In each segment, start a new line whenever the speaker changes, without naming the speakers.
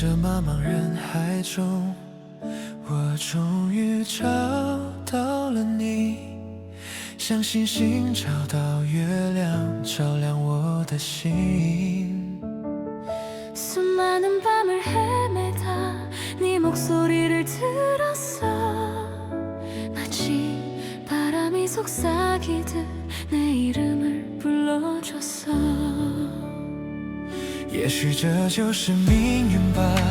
在这茫茫人海中，我终于找到了你，像星星找到月亮，照亮我的心。
수많은 밤을 헤매다 네 목소리를 들었어 마치 바람이 속삭이듯 내 이름을 불러줬어
也许这就是命运吧。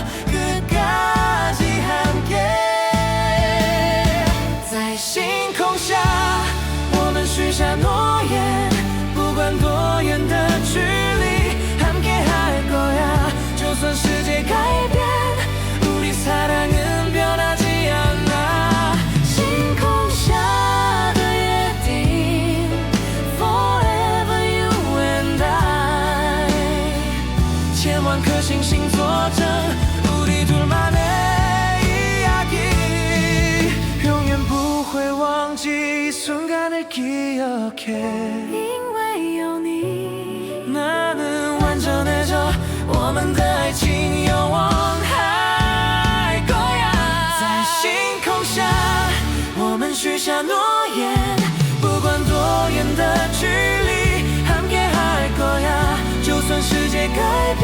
억해。
因为有你。
나는 완전해져，我们的爱情永往海거야。在星空下，我们许下诺言，不管多远的距离，함께할 거야。就算世界改变，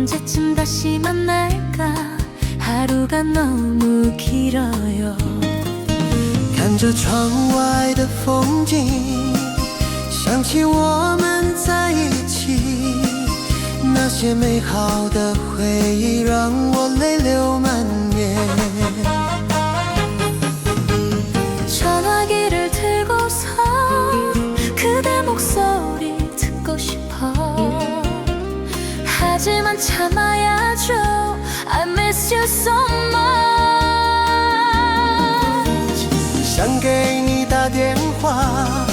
언제쯤 다시 만날까 하루가 너무 길어요
看着窗外的风景，想起我们在一起，那些美好的回忆让我泪流满面。
Tama ya, I miss you so much.
想给你打电话，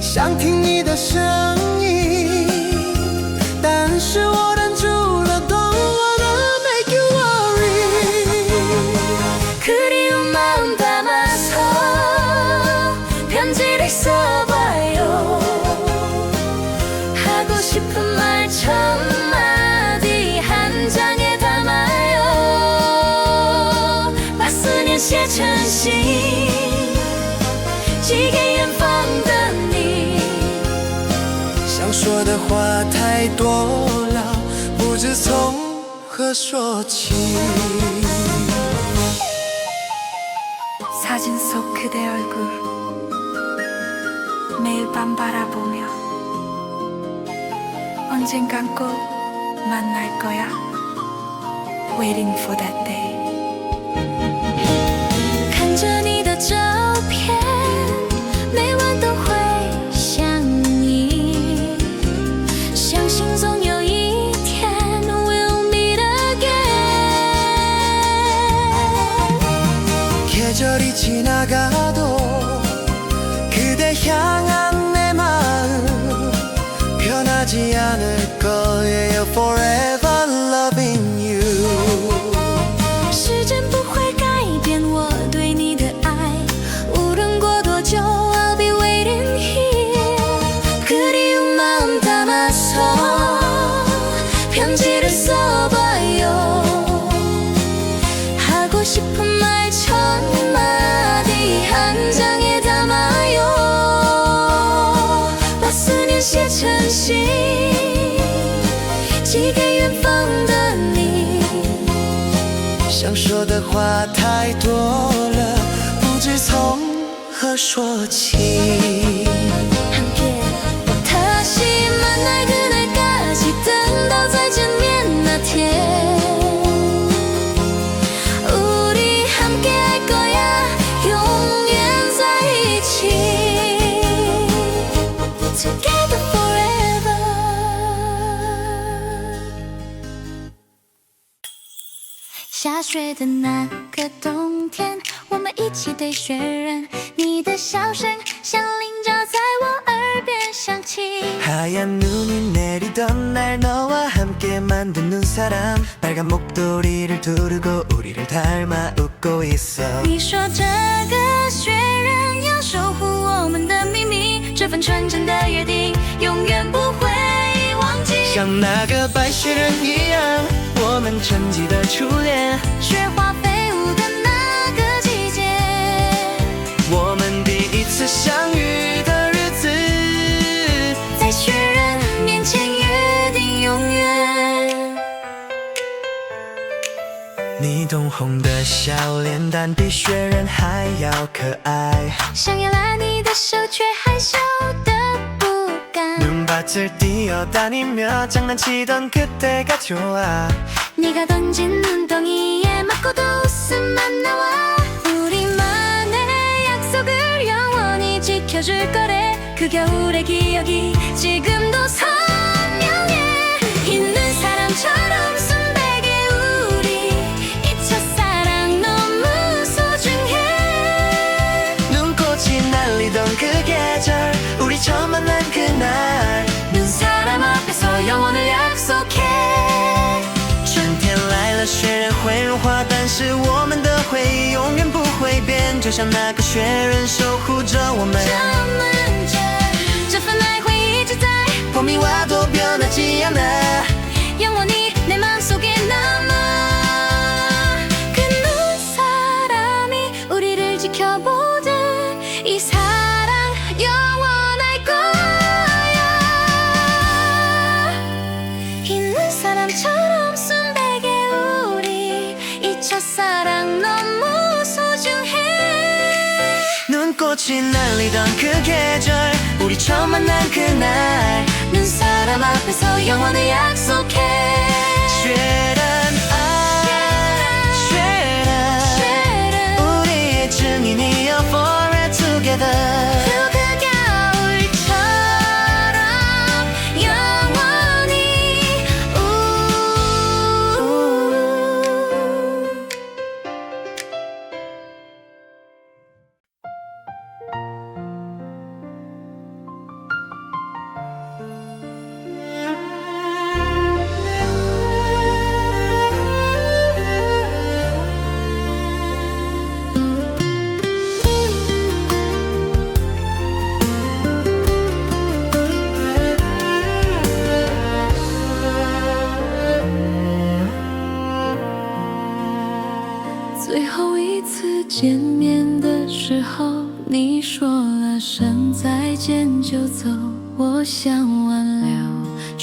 想听你的声音。话太多了，不知从何说起。
사진 속 그대 얼굴 매일 밤 바라보며
언젠간 꼭 만날 거야. Waiting for that day.
看着你 하고 싶은 말 천마디 한 장에 담아요. 把思念写成信，寄给远方的你。
想说的话太多了，不知从何说起。
下雪的那个冬天，我们一起堆雪人，你的笑声像铃铛在我耳边响起。
하얀 눈이 내리던 날 너와 함께 만든 눈사람 빨간 목도리를 두르고 우리를 닮아 웃고 있어
你说这个雪人要守护我们的秘密，这份纯真的约定永远不会忘记。
像那个白雪人一样， 我们沉寂的初恋，
雪花飞舞的那个季节，
我们第一次相遇的日子。
在雪人面前约定永远。
你懂红的笑脸蛋比雪人还要可爱，
想要拉你的手，却害羞
밭을 뛰어다니며 장난치던 그때가 좋아.
네가 던진 눈덩이에 맞고도 웃음만 나와. 우리만의 약속을 영원히 지켜줄 거래. 그 겨울의 기억이 지금도 선명해. 있는 사람처럼 순백의 우리. 이 첫사랑 너무 소중해.
눈꽃이 날리던 그 계절, 우리 처음 만난 그날. 像那个雪人守护着我们。
这份爱会一直在
없이 날리던 그 계절. 우리 처음 만난 그날.
눈사람 앞에서 영원히 약속해.
쉐란 아
쉐란.
우리의 증인이여 forever together.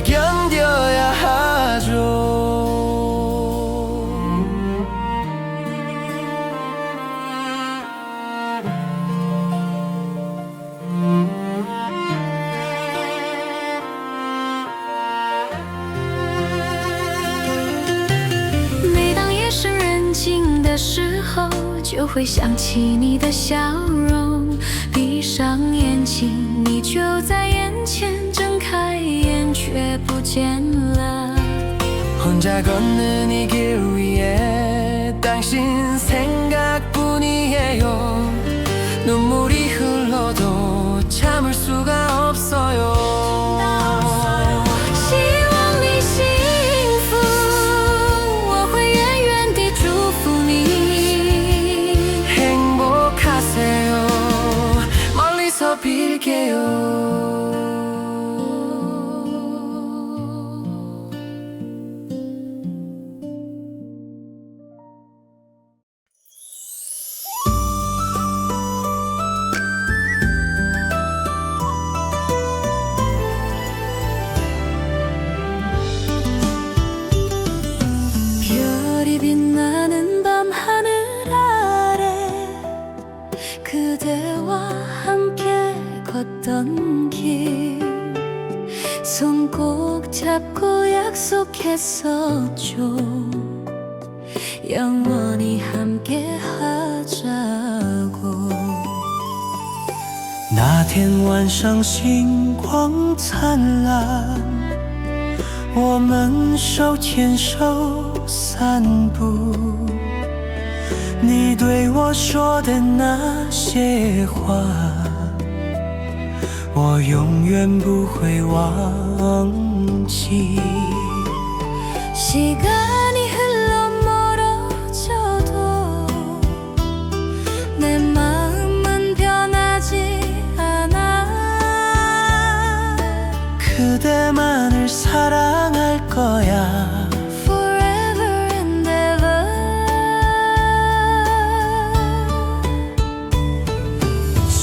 견뎌야 하죠
“每当夜深人静的时候，就会想起你的笑容。闭上眼睛，你就在眼前，睁开眼却不 见了。”
혼자 걷는 이 길 위에 당신 생각뿐이에요 天晚上星光灿烂，我们手牵手散步。你对我说的那些话，我永远不会忘记。
洗个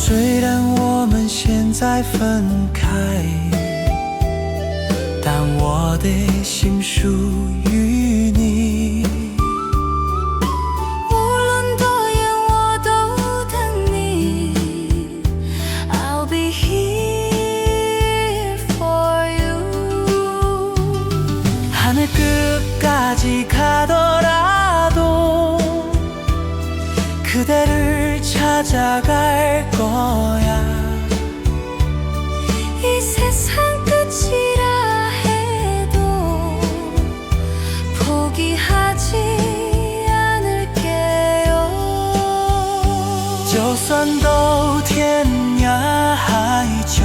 虽然我们现在分开，但我的心属于 찾아갈 거야.
이 세상 끝이라 해도 포기하지 않을게요
就算都天涯海角，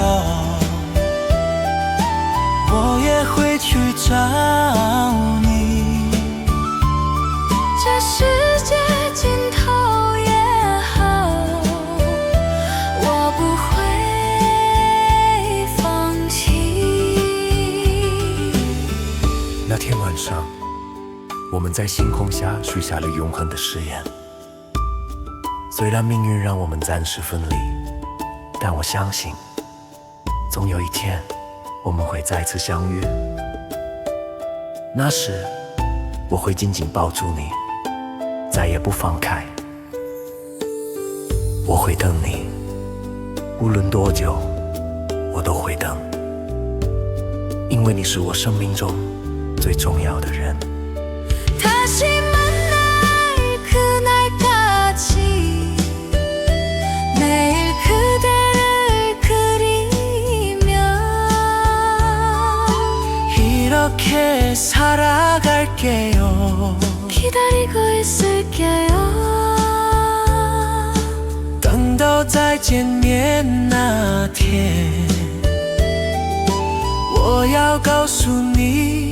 我也会去找
我
们在星空下许下了永恒的誓言。虽然命运让我们暂时分离，但我相信，总有一天我们会再次相遇。那时，我会紧紧抱住你，再也不放开。我会等你，无论多久，我都会等，因为你是我生命中最重要的人。
다시 만날 그날까지 매일 그대를 그리며
이렇게 살아갈게요.
기다리고 있을게요
等到再见面那天， 我要告诉你，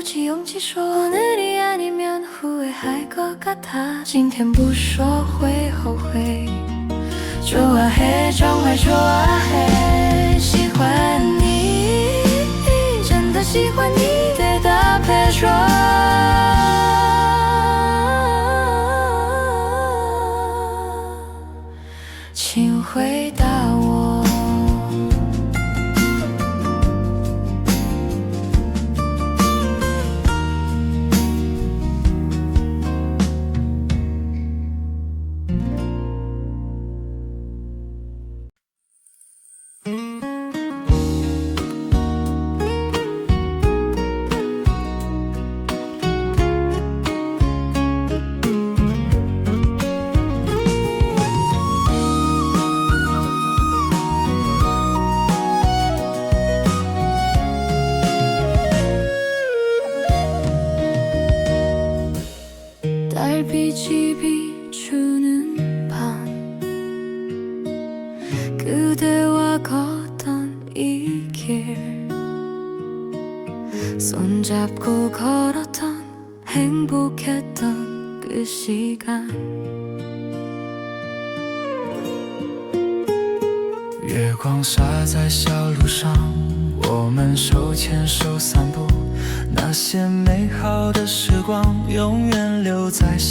굳이 용기 줘. 오늘이 아니면 후회할 것 같아. 今天不说会后悔。 좋아해 정말 좋아해 喜欢你真的喜欢你 대답해줘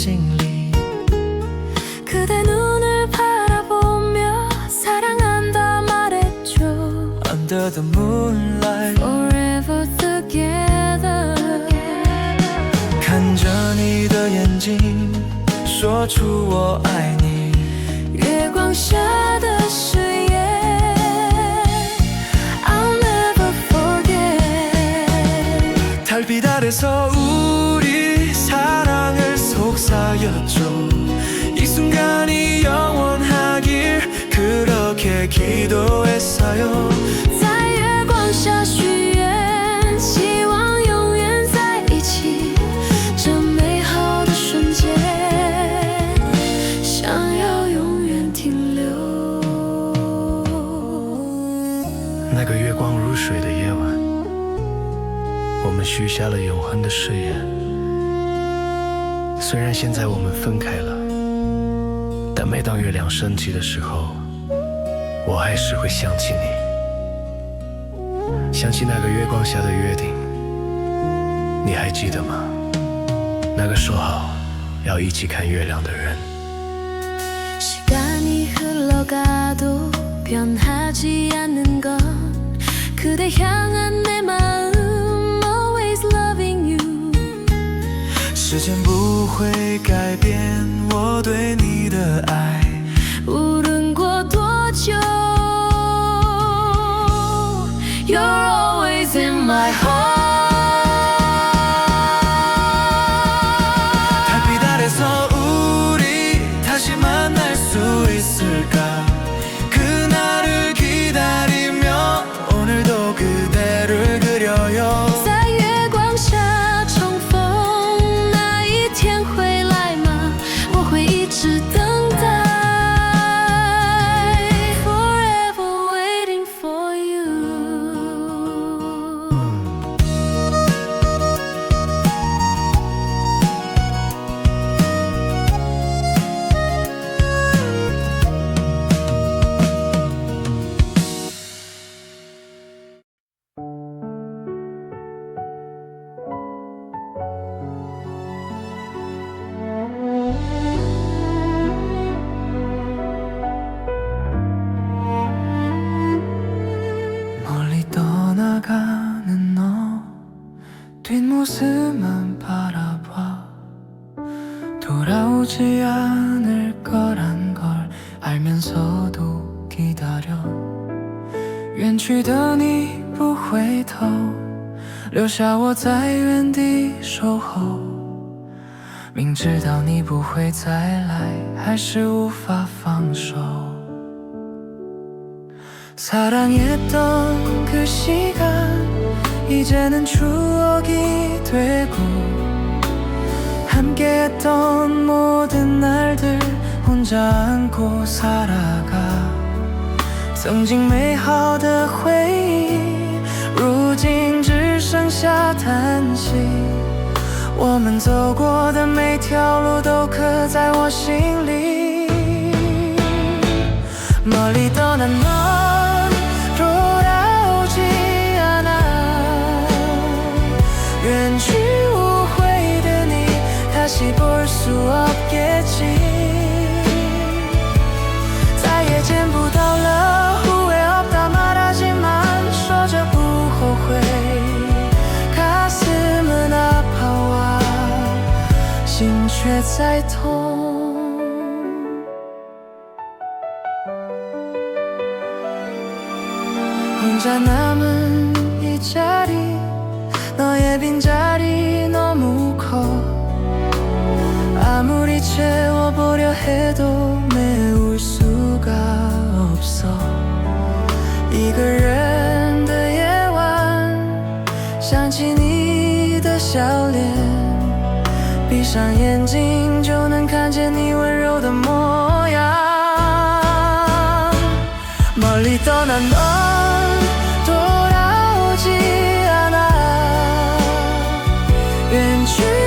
心里。
그대 눈을 바라보며 사랑한다 말했죠
Under the moonlight，
Forever together
看着你的眼睛，说出我爱你。
月光下的 在月光下许愿希望永远在一起这美好的瞬间想要永远停留那个月光如水的夜晚
我们许下了永恒的誓言。虽然现在我们分开了，但每当月亮升起的时候，我还是会想起你。想起那个月光下的约定，你还记得吗？那个说好要一起看月亮的人。
时间不会改变我对你的爱。
在
原地守候，明知道你不会再来，还是无法放手。사랑했던그시간이제는추억이되고함께했던모든날들혼자안고살아가曾经美好的回忆下叹息我们走过的每条路都刻在我心里。玛丽到了吗再痛。远去